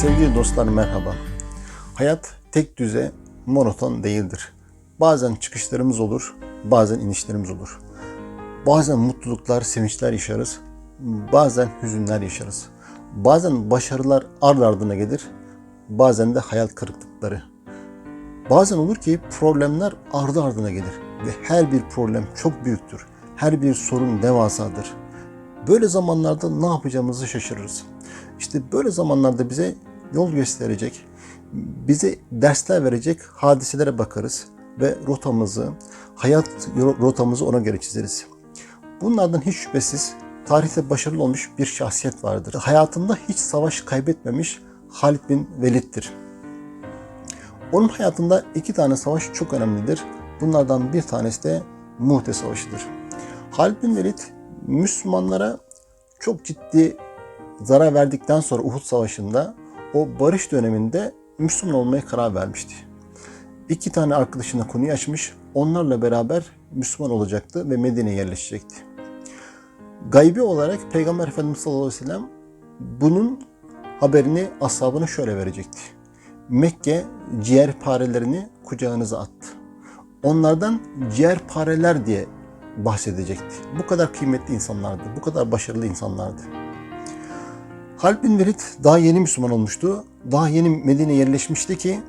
Sevgili dostlar merhaba. Hayat tek düze, monoton değildir. Bazen çıkışlarımız olur, bazen inişlerimiz olur. Bazen mutluluklar, sevinçler yaşarız, bazen hüzünler yaşarız. Bazen başarılar ard ardına gelir, bazen de hayal kırıklıkları. Bazen olur ki problemler ardı ardına gelir ve her bir problem çok büyüktür. Her bir sorun devasadır. Böyle zamanlarda ne yapacağımızı şaşırırız. İşte böyle zamanlarda bize yol gösterecek, bize dersler verecek hadiselere bakarız ve rotamızı, hayat rotamızı ona göre çizeriz. Bunlardan hiç şüphesiz tarihte başarılı olmuş bir şahsiyet vardır. Hayatında hiç savaş kaybetmemiş Halid bin Velid'dir. Onun hayatında iki tane savaş çok önemlidir. Bunlardan bir tanesi de Muhte Savaşı'dır. Halid bin Velid Müslümanlara çok ciddi zarar verdikten sonra Uhud Savaşı'nda o barış döneminde Müslüman olmaya karar vermişti. İki tane arkadaşına konuyu açmış, onlarla beraber Müslüman olacaktı ve Medine'ye yerleşecekti. Gaybi olarak Peygamber Efendimiz sallallahu aleyhi ve sellem bunun haberini ashabına şöyle verecekti. Mekke ciğer parelerini kucağınıza attı. Onlardan ciğer pareler diye bahsedecekti. Bu kadar kıymetli insanlardı, bu kadar başarılı insanlardı. Halid bin Velid daha yeni Müslüman olmuştu. Daha yeni Medine'ye yerleşmişti ki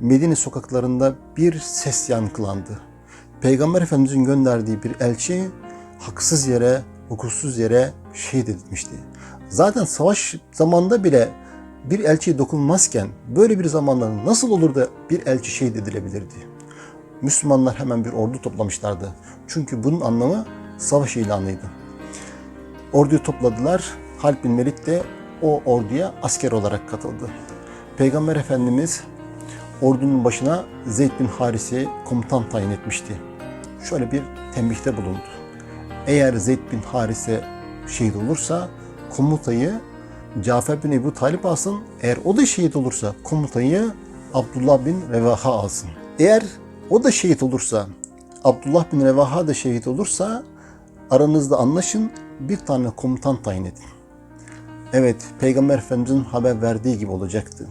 Medine sokaklarında bir ses yankılandı. Peygamber Efendimizin gönderdiği bir elçi haksız yere, hukuksuz yere şehit edilmişti. Zaten savaş zamanında bile bir elçiye dokunmazken böyle bir zamanda nasıl olur da bir elçi şehit edilebilirdi? Müslümanlar hemen bir ordu toplamışlardı. Çünkü bunun anlamı savaş ilanıydı. Orduyu topladılar. Halid bin Velid de o orduya asker olarak katıldı. Peygamber Efendimiz ordunun başına Zeyd bin Haris'i komutan tayin etmişti. Şöyle bir tembihte bulundu. Eğer Zeyd bin Harise şehit olursa komutayı Cafer bin Ebu Talip alsın. Eğer o da şehit olursa komutayı Abdullah bin Revaha alsın. Eğer o da şehit olursa, Abdullah bin Revaha da şehit olursa aranızda anlaşın bir tane komutan tayin edin. Evet, Peygamber Efendimizin haber verdiği gibi olacaktı.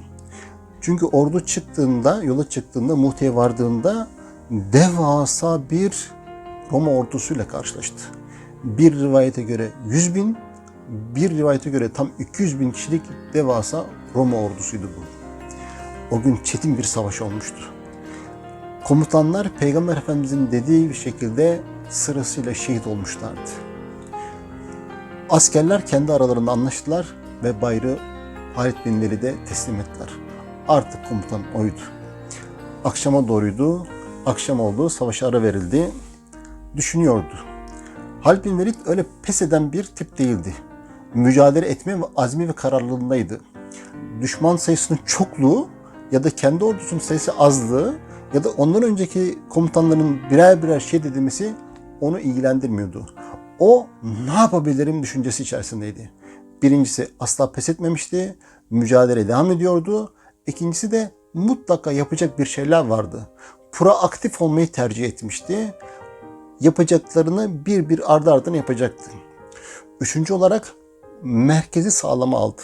Çünkü ordu çıktığında, yola çıktığında, Muhte'ye vardığında devasa bir Roma ordusuyla karşılaştı. Bir rivayete göre 100 bin, bir rivayete göre tam 200 bin kişilik devasa Roma ordusuydu bu. O gün çetin bir savaş olmuştu. Komutanlar Peygamber Efendimizin dediği bir şekilde sırasıyla şehit olmuşlardı. Askerler kendi aralarında anlaştılar ve bayrağı Halid bin Velid'e teslim ettiler. Artık komutan oydu. Akşama doğruydu. Akşam oldu. Savaşa ara verildi. Düşünüyordu. Halid bin Velid öyle pes eden bir tip değildi. Mücadele etme ve azmi ve kararlılığındaydı. Düşman sayısının çokluğu ya da kendi ordusunun sayısı azlığı ya da ondan önceki komutanların birer birer şehit edilmesi onu ilgilendirmiyordu. O ne yapabilirim düşüncesi içerisindeydi. Birincisi asla pes etmemişti, mücadele devam ediyordu. İkincisi de mutlaka yapacak bir şeyler vardı. Proaktif olmayı tercih etmişti. Yapacaklarını bir bir ardı ardına yapacaktı. Üçüncü olarak merkezi sağlama aldı.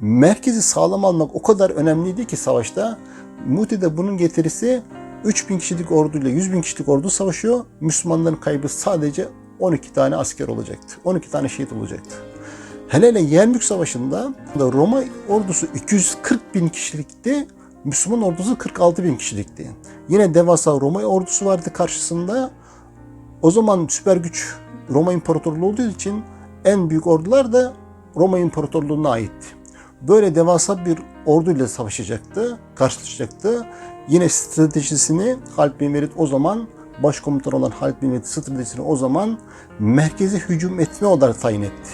Merkezi sağlam almak o kadar önemliydi ki savaşta. Mute'de bunun getirisi 3000 kişilik orduyla 100 bin kişilik ordu savaşıyor. Müslümanların kaybı sadece 12 tane asker olacaktı. 12 tane şehit olacaktı. Hele hele Yermük Savaşı'nda da Roma ordusu 240 bin kişilikti. Müslüman ordusu 46 bin kişilikti. Yine devasa Roma ordusu vardı karşısında. O zaman süper güç Roma İmparatorluğu olduğu için en büyük ordular da Roma İmparatorluğu'na aitti. Böyle devasa bir orduyla savaşacaktı, karşılaşacaktı. Yine stratejisini Halid bin Velid o zaman başkomutan olan Halid bin Velid stratejisini o zaman merkeze hücum etme olarak tayin etti.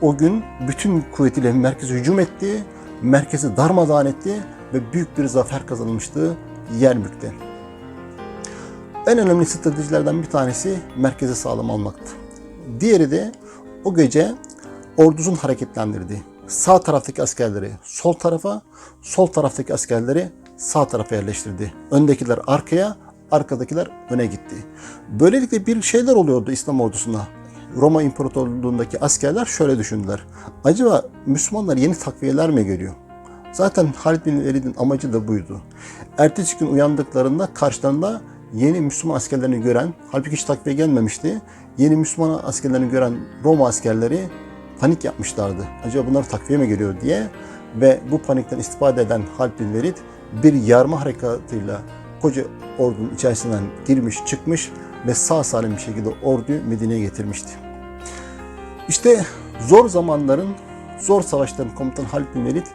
O gün bütün kuvvetiyle merkeze hücum etti, merkezi darmadağın etti ve büyük bir zafer kazanılmıştı Yermük'te. En önemli stratejilerden bir tanesi merkeze sağlam almaktı. Diğeri de o gece ordusunu hareketlendirdi. Sağ taraftaki askerleri sol tarafa, sol taraftaki askerleri sağ tarafa yerleştirdi. Öndekiler arkaya, arkadakiler öne gitti. Böylelikle bir şeyler oluyordu İslam ordusuna. Roma İmparatorluğu'ndaki askerler şöyle düşündüler. Acaba Müslümanlar yeni takviyeler mi geliyor? Zaten Halid bin Velid'in amacı da buydu. Ertesi gün uyandıklarında karşılarında yeni Müslüman askerlerini gören, halbuki hiç takviye gelmemişti. Yeni Müslüman askerlerini gören Roma askerleri panik yapmışlardı. Acaba bunlar takviye mi geliyor diye ve bu panikten istifade eden Halid bin Velid bir yarma harekatıyla koca ordunun içerisinden girmiş çıkmış ve sağ salim bir şekilde orduyu Medine'ye getirmişti. İşte zor zamanların, zor savaşların komutanı Halid bin Velid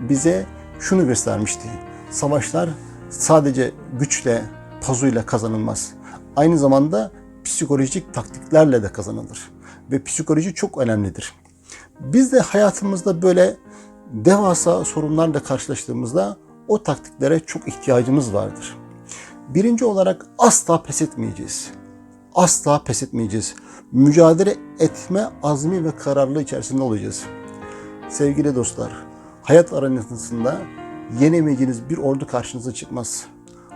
bize şunu göstermişti. Savaşlar sadece güçle, pazuyla kazanılmaz. Aynı zamanda psikolojik taktiklerle de kazanılır. Ve psikoloji çok önemlidir. Biz de hayatımızda böyle devasa sorunlarla karşılaştığımızda o taktiklere çok ihtiyacımız vardır. Birinci olarak asla pes etmeyeceğiz. Asla pes etmeyeceğiz. Mücadele etme azmi ve kararlılığı içerisinde olacağız. Sevgili dostlar, hayat arenasında yenemeyeceğiniz bir ordu karşınıza çıkmaz.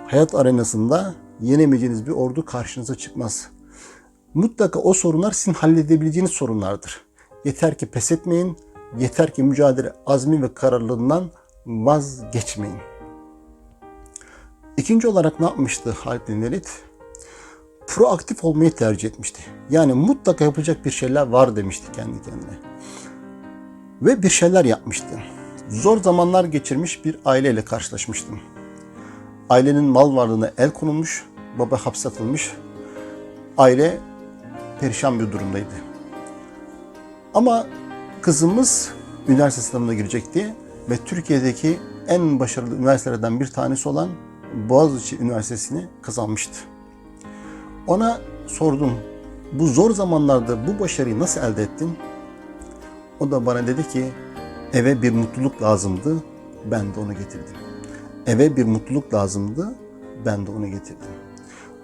Hayat arenasında yenemeyeceğiniz bir ordu karşınıza çıkmaz. Mutlaka o sorunlar sizin halledebileceğiniz sorunlardır. Yeter ki pes etmeyin, yeter ki mücadele azmi ve kararlılığından vazgeçmeyin. İkinci olarak ne yapmıştı Halid bin Velid? Proaktif olmayı tercih etmişti. Yani mutlaka yapacak bir şeyler var demişti kendi kendine. Ve bir şeyler yapmıştı. Zor zamanlar geçirmiş bir aileyle karşılaşmıştım. Ailenin mal varlığına el konulmuş, baba hapse atılmış. Aile perişan bir durumdaydı. Ama kızımız üniversite sınavına girecekti ve Türkiye'deki en başarılı üniversitelerden bir tanesi olan Boğaziçi Üniversitesi'ni kazanmıştı. Ona sordum, bu zor zamanlarda bu başarıyı nasıl elde ettin? O da bana dedi ki, eve bir mutluluk lazımdı, ben de onu getirdim. Eve bir mutluluk lazımdı, ben de onu getirdim.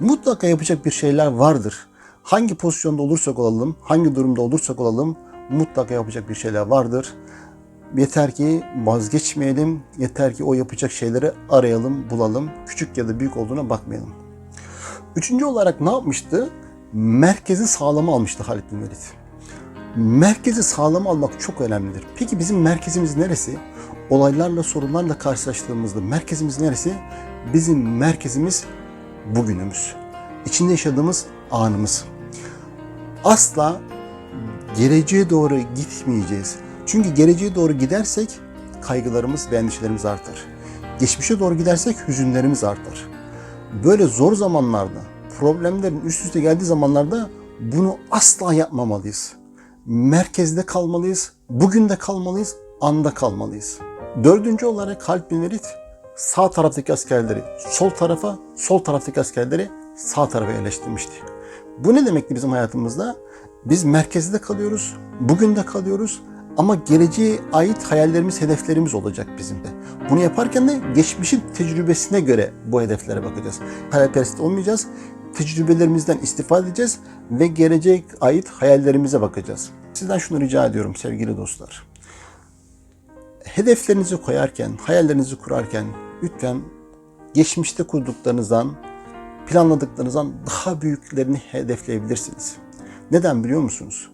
Mutlaka yapacak bir şeyler vardır. Hangi pozisyonda olursak olalım, hangi durumda olursak olalım, mutlaka yapacak bir şeyler vardır. Yeter ki vazgeçmeyelim, yeter ki o yapacak şeyleri arayalım, bulalım. Küçük ya da büyük olduğuna bakmayalım. Üçüncü olarak ne yapmıştı? Merkezi sağlama almıştı Halid bin Velid. Merkezi sağlama almak çok önemlidir. Peki bizim merkezimiz neresi? Olaylarla, sorunlarla karşılaştığımızda merkezimiz neresi? Bizim merkezimiz bugünümüz. İçinde yaşadığımız anımız. Asla geleceğe doğru gitmeyeceğiz. Çünkü geleceğe doğru gidersek kaygılarımız ve endişelerimiz artar. Geçmişe doğru gidersek hüzünlerimiz artar. Böyle zor zamanlarda, problemlerin üst üste geldiği zamanlarda bunu asla yapmamalıyız. Merkezde kalmalıyız, bugün de kalmalıyız, anda kalmalıyız. Dördüncü olarak bin Velid sağ taraftaki askerleri sol tarafa, sol taraftaki askerleri sağ tarafa yerleştirmişti. Bu ne demekti bizim hayatımızda? Biz merkezde kalıyoruz, bugün de kalıyoruz ama geleceğe ait hayallerimiz, hedeflerimiz olacak bizim de. Bunu yaparken de geçmişin tecrübesine göre bu hedeflere bakacağız. Hayalperest olmayacağız, tecrübelerimizden istifade edeceğiz ve geleceğe ait hayallerimize bakacağız. Sizden şunu rica ediyorum sevgili dostlar. Hedeflerinizi koyarken, hayallerinizi kurarken lütfen geçmişte kurduklarınızdan, planladıklarınızdan daha büyüklerini hedefleyebilirsiniz. Neden biliyor musunuz?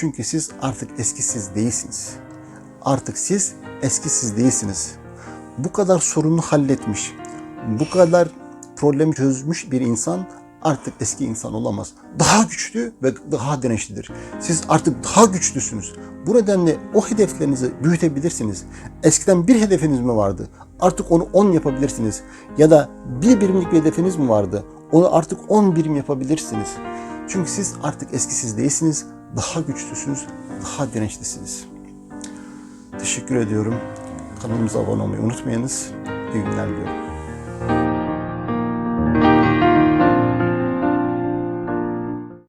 Çünkü siz artık eskisiz değilsiniz. Artık siz eskisiz değilsiniz. Bu kadar sorunu halletmiş, bu kadar problemi çözmüş bir insan artık eski insan olamaz. Daha güçlü ve daha dirençlidir. Siz artık daha güçlüsünüz. Bu nedenle o hedeflerinizi büyütebilirsiniz. Eskiden bir hedefiniz mi vardı? Artık onu 10 yapabilirsiniz. Ya da bir birimlik bir hedefiniz mi vardı? Onu artık 10 birim yapabilirsiniz. Çünkü siz artık eskisiz değilsiniz. Daha güçlüsünüz, daha dirençlisiniz. Teşekkür ediyorum. Kanalımıza abone olmayı unutmayınız. İyi günler diliyorum.